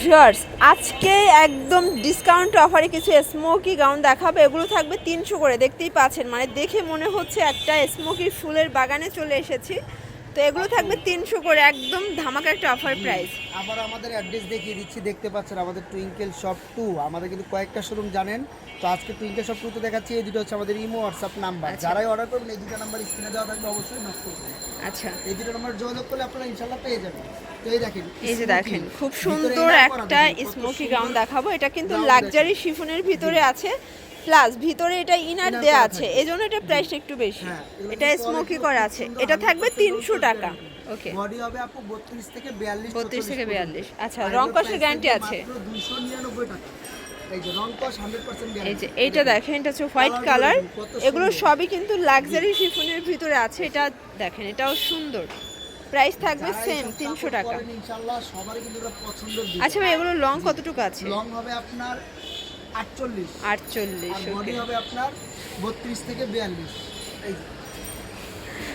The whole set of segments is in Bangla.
ভিউয়ার্স, আজকে একদম ডিসকাউন্ট অফারে কিছু স্মোকি গাউন দেখাবে, এগুলো থাকবে তিনশো করে, দেখতেই পাচ্ছেন। মানে দেখে মনে হচ্ছে একটা স্মোকি ফুলের বাগানে চলে এসেছি। তো এগুলো থাকবে তিনশো করে একদম ধামাকা একটা অফার প্রাইস আবার আমাদের অ্যাড্রেস দেখিয়ে দিচ্ছি দেখতে পাচ্ছেন আমাদের টুইঙ্কেল শপ টু আমাদের কিন্তু কয়েকটা শোরুম জানেন। তো আজকে টুইঙ্কেল শপ টুতে দেখাচ্ছি এই দুটো হচ্ছে আমাদের ইমো হোয়াটসঅ্যাপ নাম্বার। যারাই অর্ডার করবেন এই দুটো নাম্বার স্ক্রিনে দেওয়া থাকবে অবশ্যই নক করবেন। আচ্ছা। এই দুটো নাম্বার যোগাযোগ করলে আপনারা ইনশাল্লাহ পেয়ে যাবেন। এই দেখেন যে দেখেন খুব সুন্দর একটা স্মোকি গাউন দেখাবো। এটা কিন্তু লাক্সারি। শিফনের ভিতরে আছে। প্লাস ভিতরে এটা ইনার দেয়া আছে। এজন্য এটা প্রাইসটা একটু বেশি। হ্যাঁ, এটা স্মোকি করা আছে। এটা থাকবে 100% তিনশো টাকা। ওকে বডি হবে আপু 32 থেকে 42 32 থেকে 42 আচ্ছা, রং কষের price আছে? মাত্র 299 টাকা। এই যে রং কষ 100% এই guarantee যে এইটা দেখেন। এটা হচ্ছে হোয়াইট কালার এগুলো সবই কিন্তু লাক্সারি শিফনের ভিতরে আছে এটা দেখেন এটাও সুন্দর। প্রাইস থাকবে সেম তিনশো টাকা। পরেন, ইনশাআল্লাহ সবারই কিন্তু এটা পছন্দের দিবে। আচ্ছা ভাই এগুলো লং কতটুকু আছে? লং হবে আপনার 48 আটচল্লিশ আর ওকে বডি হবে আপনার 32 থেকে 42 এই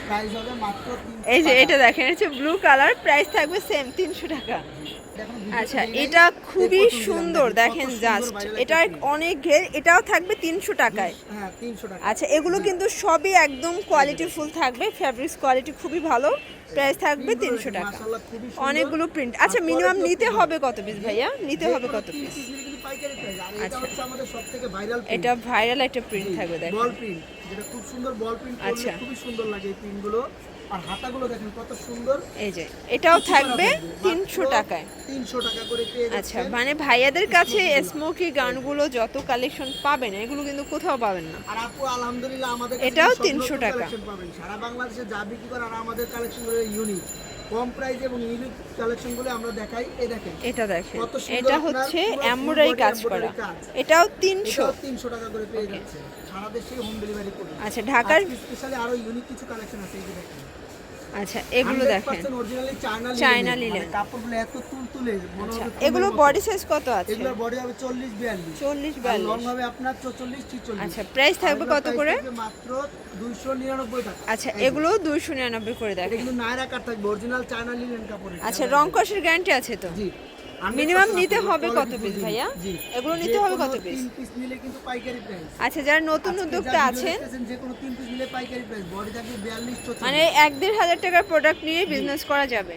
প্রাইস হবে মাত্র এই যে এটা দেখেন হচ্ছে ব্লু কালার প্রাইস থাকবে সেম তিনশো টাকা। আচ্ছা এটা খুবই সুন্দর দেখেন জাস্ট এটা অনেক ঘের এটাও থাকবে তিনশো টাকায়। হ্যাঁ 300 টাকা। আচ্ছা এগুলো কিন্তু সবই একদম কোয়ালিটি ফুল থাকবে। ফ্যাব্রিক্স কোয়ালিটি খুবই ভালো প্রাইস থাকবে তিনশো টাকা। অনেকগুলো প্রিন্ট আচ্ছা মিনিমাম নিতে হবে কত পিস ভাইয়া? নিতে হবে কত পিস এটা আচ্ছা। আমাদের সবথেকে viral এটা ভাইরাল একটা প্রিন্ট থাকবে দেখেন বল প্রিন্ট যেটা খুব সুন্দর বল প্রিন্ট আচ্ছা। সুন্দর লাগে এই প্রিন্টগুলো আর হাতাগুলো দেখেন কত সুন্দর এই যে এটাও থাকবে থাকবে। তিনশো মাত্র টাকায় 300 টাকা করে পেয়ে আচ্ছা মানে ভাইয়াদের কাছে। স্মোকি গানগুলো যত কালেকশন পাবেন এগুলো কিন্তু কোথাও পাবেন না আর আপু আলহামদুলিল্লাহ আমাদের এটাও সব 300 টাকা। পাবেন সারা বাংলাদেশে যা বিক্রি করে আর আমাদের কালেকশন ইউনিক কম প্রাইস এবং ইউনিক কালেকশন বলে আমরা দেখাই। এই দেখেন এটা দেখেন। এটা হচ্ছে এমব্রয়ডারি কাজ করা। এটাও তিনশো। এটাও 300 টাকা করে পেয়ে যাচ্ছে। সারা দেশে হোম ডেলিভারি করে আচ্ছা ঢাকার স্পেশালি আরও ইউনিক কিছু কালেকশন আছে এই দেখেন। আচ্ছা এগুলো দেখেন। China linen. মানে কাপড়গুলো এত তুলতুলে এগুলো। বডি সাইজ কত আছে? এগুলো বডি হবে 40 42 চল্লিশ লং বিয়াল্লিশ। হবে আপনার 44 46 আচ্ছা প্রাইস থাকবে কত করে? মাত্র 299 টাকা। আচ্ছা এগুলো দুইশো নিরানব্বই করে এটা দেখেন। কিন্তু নায়রা কাট থাকবে অরিজিনাল চায়না লিলেন কাপড় আচ্ছা রং কষের গ্যারান্টি আছে তো? জি। মিনিমাম নিতে হবে কত পিস ভাইয়া? এগুলো নিতে হবে কত পিস পিস নিলে কিন্তু পাইকারি প্রাইস আচ্ছা যারা নতুন উদ্যোক্তা আছেন যে কোনো তিন পিস নিলে পাইকারি প্রাইস বডি থাকবে 42 মানে এক দেড় হাজার টাকার প্রোডাক্ট নিয়ে বিজনেস করা যাবে।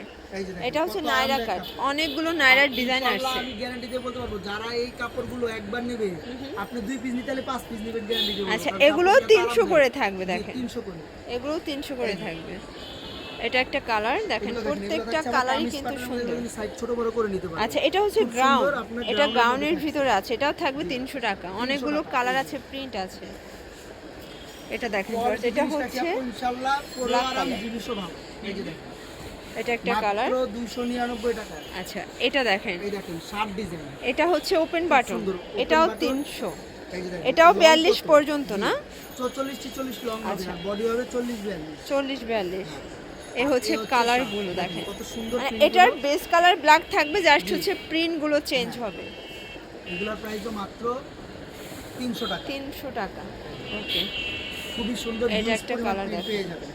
এটা হচ্ছে নায়রা কাট অনেকগুলো নায়রার ডিজাইন আসছে। আমি গ্যারান্টি দিয়ে বলতে পারব যারা এই কাপড়গুলো একবার নেবে আপনি দুই পিস নিতে পাঁচ পিস নেবেন গ্যারান্টি দেবো আচ্ছা এগুলো কাপড়টা তিনশো আরামদায়ক। করে থাকবে দেখেন। 300 করে। এগুলো তিনশো করে থাকবে। এটা একটা কালার দেখেন প্রত্যেকটা কালারই কিন্তু সুন্দর। ছোট বড় করে নিতে পারবেন আচ্ছা এটা হচ্ছে আপনার এটা মধ্যে। ভিতরে আছে এটাও থাকবে তিনশো টাকা। অনেকগুলো কালার আছে প্রিন্ট আছে। এটা দেখেন এটা হচ্ছে ইনশাআল্লাহ পুরো আরাম জিনিসও ভালো। এই যে দেখেন। এটা একটা কালার 299 টাকা। আচ্ছা এটা দেখেন। এই দেখেন শার্ট ডিজাইন এটা হচ্ছে ওপেন বাটন এটাও button। তিনশো। এই যে দেখেন এটাও long বিয়াল্লিশ কত? পর্যন্ত না? 44 46 লং হবে। বডি হবে 40 42 চল্লিশ বিয়াল্লিশ। এ হচ্ছে কালারগুলো দেখেন। কত সুন্দর মানে এটার বেস কালার ব্ল্যাক থাকবে জাস্ট হচ্ছে প্রিন্টগুলো চেঞ্জ হবে। এগুলোর প্রাইসও মাত্র 300 টাকা। তিনশো টাকা। ওকে। খুবই সুন্দর এটা একটা দেখেন। পেয়ে যাবেন।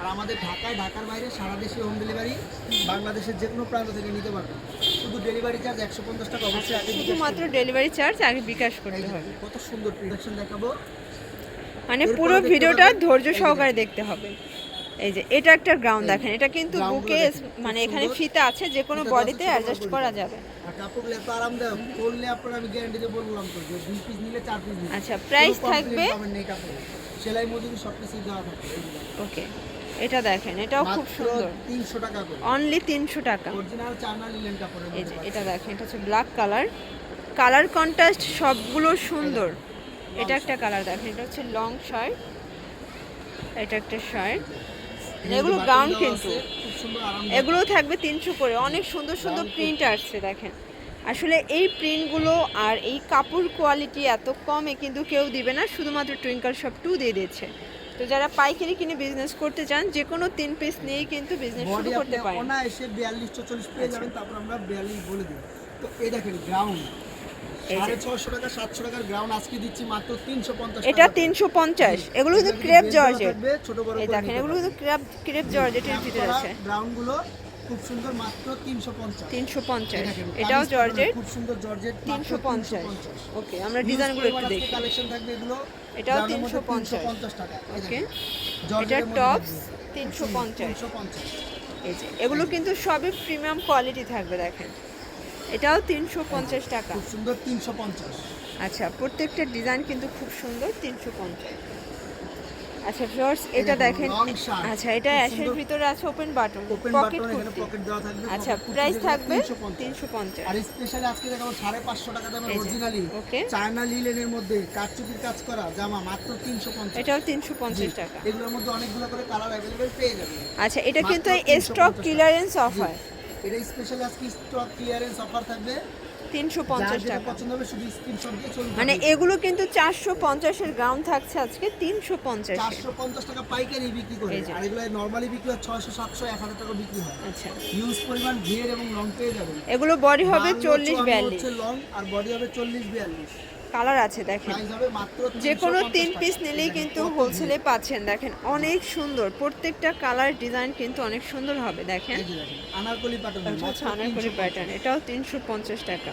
আর আমাদের ঢাকায় ঢাকার বাইরে সারা দেশে হোম ডেলিভারি বাংলাদেশের যে কোনো প্রান্ত থেকে নিতে পারবেন। শুধু ডেলিভারি চার্জ একশো পঞ্চাশ টাকা অবশ্যই আগে শুধুমাত্র ডেলিভারি চার্জ আগে বিকাশ করতে হবে। কত সুন্দর প্রিন্টাকশন দেখাবো। মানে পুরো ভিডিওটা ধৈর্য সহকারে দেখতে হবে। এই যে এটা একটা গ্রাউন্ড দেখেন এটা কিন্তু বুকে মানে এখানে। ফিতা আছে যে কোনো বডিতে অ্যাডজাস্ট করা যাবে। আচ্ছা, price থাকবে? সেলাই মজুরি সব দেওয়া। ওকে এটা দেখেন এটাও খুব সুন্দর। 300 টাকা করে। অনলি তিনশো টাকা। অরিজিনাল চায়না লিলেন কাপড়ের এই যে এটা দেখেন এটা হচ্ছে ব্ল্যাক কালার কালার কন্ট্রাস্ট সবগুলো সুন্দর। এটা একটা কালার দেখেন এটা হচ্ছে লং শার্ট এটা একটা শার্ট এগুলো গাউন কিন্তু। এগুলো থাকবে তিনশো করে অনেক সুন্দর সুন্দর প্রিন্ট আসছে দেখেন। আসলে এই প্রিন্টগুলো আর এই কাপড় কোয়ালিটি এত কমে কিন্তু কেউ দিবে না শুধুমাত্র টুইঙ্কল শপ টু দিয়ে দিচ্ছে। তো যারা পাইকারি কিনে বিজনেস করতে চান যে কোনো তিন পিস নিয়েই কিন্তু বিজনেস শুরু করতে পারেন। অনায়াসে 42 44 পেয়ে যাবেন তারপর আমরা 42 বলে দিই তো এই দেখেন গ্রাউন্ড এটা তিনশো পঞ্চাশ। এগুলো কিন্তু ক্রেপ জর্জেট এই দেখেন এগুলো কিন্তু ক্রেপ ক্রেপ জর্জেটের ভিতরে আছে। গ্রাউন্ড খুব সুন্দর মাত্র তিনশো পঞ্চাশ। তিনশো পঞ্চাশ। এটাও জর্জেট খুব সুন্দর জর্জেট ওকে আমরা ডিজাইনগুলো একটু দেখি। কালেকশন থাকবে এগুলো। এটাও যার মধ্যে 350 350 টাকা। ওকে। এটা টপস 350 এই যে এগুলো কিন্তু সবই প্রিমিয়াম কোয়ালিটি থাকবে দেখেন। এটাও তিনশো পঞ্চাশ টাকা। খুব সুন্দর তিনশো পঞ্চাশ। আচ্ছা প্রত্যেকটা ডিজাইন কিন্তু খুব সুন্দর তিনশো পঞ্চাশ। আচ্ছা ভিউয়ার্স এটা দেখেন আচ্ছা এটা অ্যাশের ভিতরে আছে ওপেন বাটন পকেট এখানে পকেট দেওয়া থাকবে আচ্ছা প্রাইস থাকবে 350 তিনশো পঞ্চাশ। আর স্পেশালি আজকে দেখাবো সাড়ে পাঁচশো টাকা দামের অরিজিনালি। চায়না লিলেনের মধ্যে কারচুপির কাজ করা জামা মাত্র তিনশো পঞ্চাশ। এটাও তিনশো পঞ্চাশ টাকা। এগুলোর মধ্যে অনেকগুলো করে কালার অ্যাভেলেবেল পেয়ে যাবেন। আচ্ছা এটা কিন্তু স্টক ক্লিয়ারেন্স অফার এটা স্পেশালি আজকে স্টক ক্লিয়ারেন্স অফার থাকবে। তিনশো যার পঞ্চাশ যেটা টাকা। পছন্দ হবে শুধু স্ক্রিনশট দিয়ে চলুন মানে এগুলো কিন্তু চারশো পঞ্চাশের গ্রাউন্ড থাকছে আজকে তিনশো পঞ্চাশ চারশো পঞ্চাশ টাকা পাইকারি বিক্রি করে। আর এগুলো নর্মালি বিক্রি হয় ছয়শো সাতশো এক হাজার টাকা বিক্রি হয়। আচ্ছা। হিউজ পরিমাণ ঘিয়ের এবং লং পেয়ে যাবেন। এগুলো বডি হবে বাহান্ন, চল্লিশ চুয়ান্ন বিয়াল্লিশ। হচ্ছে লং আর বডি হবে চল্লিশ বিয়াল্লিশ। কালার আছে দেখেন। যে কোনো তিন পিস নিলেই কিন্তু হোলসেলে পাচ্ছেন দেখেন। অনেক সুন্দর। প্রত্যেকটা কালার ডিজাইন কিন্তু অনেক সুন্দর হবে দেখেন। আনারকলি আনারকলি প্যাটার্ন এটাও তিনশো পঞ্চাশ টাকা।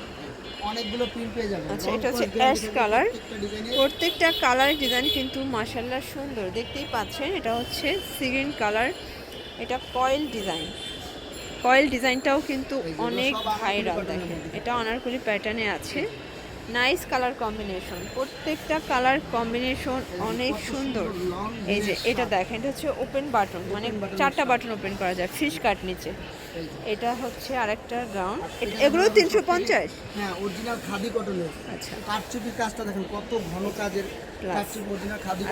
অনেকগুলো প্রিন্ট পেয়ে যাবেন। আচ্ছা, এটা হচ্ছে color। প্রত্যেকটা কালার ডিজাইন কিন্তু মাসাল্লাহ সুন্দর। দেখতেই পাচ্ছেন এটা হচ্ছে সিগ্রিন কালার এটা কয়েল ডিজাইন কয়েল ডিজাইনটাও কিন্তু অনেক ভাইরাল দেখেন। এটা অনারকলি প্যাটার্নে আছে। নাইস কালার কম্বিনেশন প্রত্যেকটা কালার কম্বিনেশন অনেক সুন্দর। এই যে এটা। দেখেন এটা হচ্ছে ওপেন বাটন মানে চারটা বাটন ওপেন করা যায় ফিশ কাট নিচে। এটা হচ্ছে আরেকটা গ্রাউন্ড এগুলো তিনশো পঞ্চাশ? হ্যাঁ অরিজিনাল খাদি কটনের আচ্ছা। কারচুপির কাজটা দেখেন কত ঘন কাজের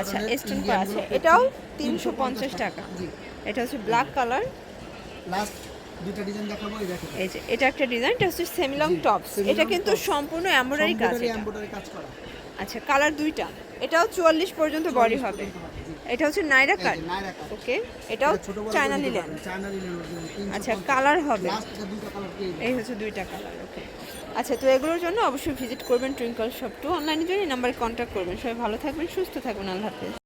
আচ্ছা স্টোন আছে এটাও তিনশো পঞ্চাশ টাকা। এটা হচ্ছে ব্ল্যাক কালার লাস্ট দুইটা ডিজাইন দেখাবো এই দেখেন এই যে এটা একটা ডিজাইন এটা হচ্ছে সেমিলং জি, টপস এটা কিন্তু সম্পূর্ণ এমব্রয়ডারি কাজ এটা। এমব্রয়ডারি কাজ করা। আচ্ছা কালার দুইটা। এটাও চুয়াল্লিশ পর্যন্ত বডি হবে। এটা হচ্ছে নাইরা কাট ওকে এটাও চায়না লিলেন আচ্ছা কালার হবে। এই হচ্ছে দুইটা কালার ওকে আচ্ছা তো এগুলোর জন্য অবশ্যই ভিজিট করবেন টুইঙ্কল শপ টু অনলাইনের জন্য নাম্বারে কন্ট্যাক্ট করবেন। সবাই ভালো থাকবেন সুস্থ থাকবেন। আল্লাহ হাফেজ।